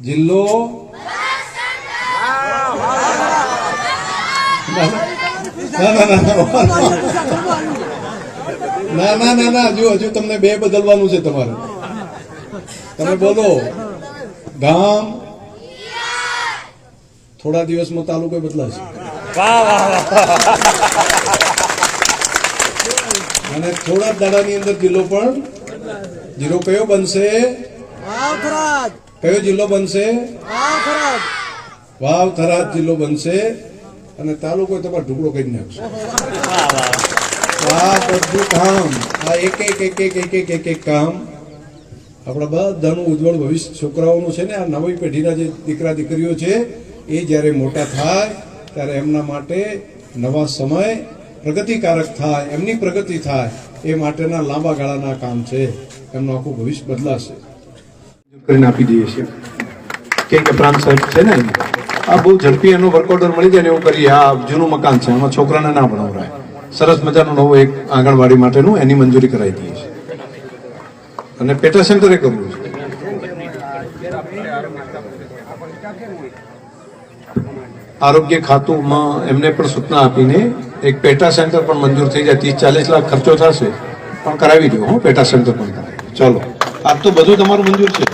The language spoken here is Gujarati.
જિલ્લો ના ના ના ના. ના ના ના હજુ હજુ તમને બે બદલવાનું છે તમારે. તમે બોલો. ગામ થોડા દિવસમાં તાલુકો બદલાશે. અને થોડા દાડાની અંદર જિલ્લો પણ જીરો કયો બનશે? કયો જિલ્લો બનશે? વાવ થરાદ જિલ્લો બનશે અને તાલુકો તમારે ઢુકડો કરી નાખશે. આ બધું કામ આ એક એક એક એક એક એક એક એક કામ આપણા બધાનું ઉજ્જવળ ભવિષ્ય છોકરાઓનું છે ને આ નવી પેઢીના જે દીકરા દીકરીઓ છે એ જ્યારે મોટા થાય ત્યારે એમના માટે નવા સમય પ્રગતિકારક થાય એમની પ્રગતિ થાય એ માટેના લાંબા ગાળાના કામ છે. એમનું આખું ભવિષ્ય બદલાશે. કરીને આપી દઈએ છીએ. કેમ કે પ્રાંત સાહેબ છે ને આ બહુ ઝડપી એનો વર્ક ઓર્ડર મળી જાય ને એવું કરીએ. આ જૂનું મકાન છે. એમાં છોકરાને ના ભણાવરાય. સરસ મજાનું નવું એક આંગણવાડી માટેનું એની મંજૂરી કરાવી દઈએ છીએ. અને પેટા સેન્ટરે કરવું છે. આરોગ્ય ખાતુંમાં એમને પણ સૂચના આપીને એક પેટા સેન્ટર પણ મંજૂર થઈ જાય. ત્રીસ ચાલીસ લાખ ખર્ચો થશે. પણ કરાવી દો, હું, પેટા સેન્ટર પણ કરાવી ચલો. આજ તો બધું તમારું મંજૂર છે.